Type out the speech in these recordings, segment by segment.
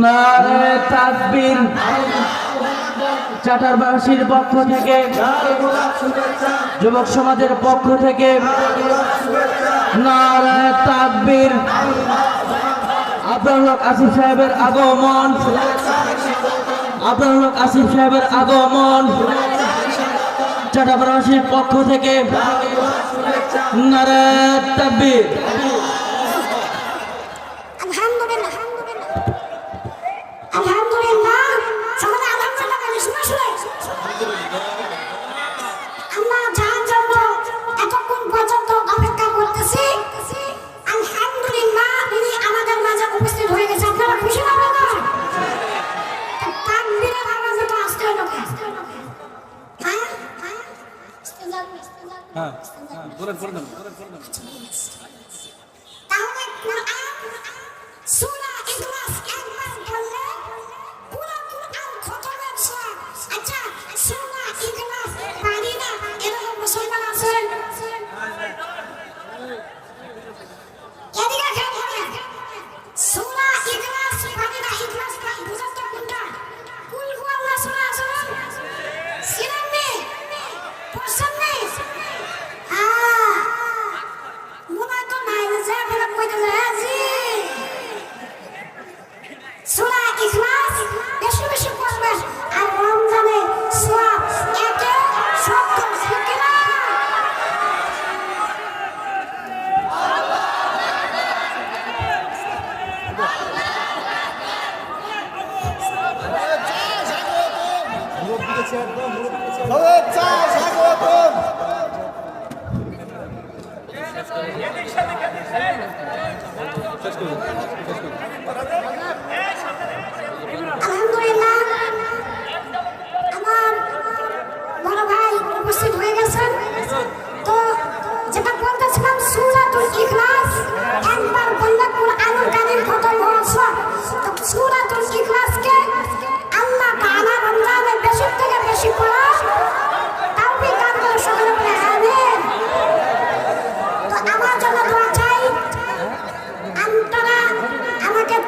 নারে তাকবীর চাটারবাসীর পক্ষ থেকে, যুবক সমাজের পক্ষ থেকে নারে তাকবীর আপনার আসিফ সাহেবের আগমন। আপনার আসিফ সাহেবের আগমন। চাটারবাসীর পক্ষ থেকে নারে তাকবীর উপস্থিত হয়ে গেছে, আপনারা খুশি না? বাবা তাকবীরের আওয়াজে তো আসতে হলো ইস্তেজার হ্যাঁ হ্যাঁ বলেন বলেন বলেন। শুভেচ্ছা স্বাগতম আলহামদুলিল্লাহ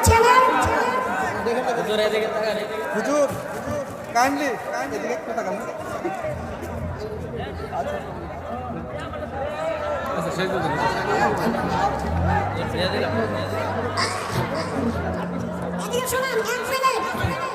আমাকে চেনেন হুজুর কাইন্ডলি এদিকে একটু তাকান। আচ্ছা শেষ করে দিন এদিকে শুনুন এক মিনিট।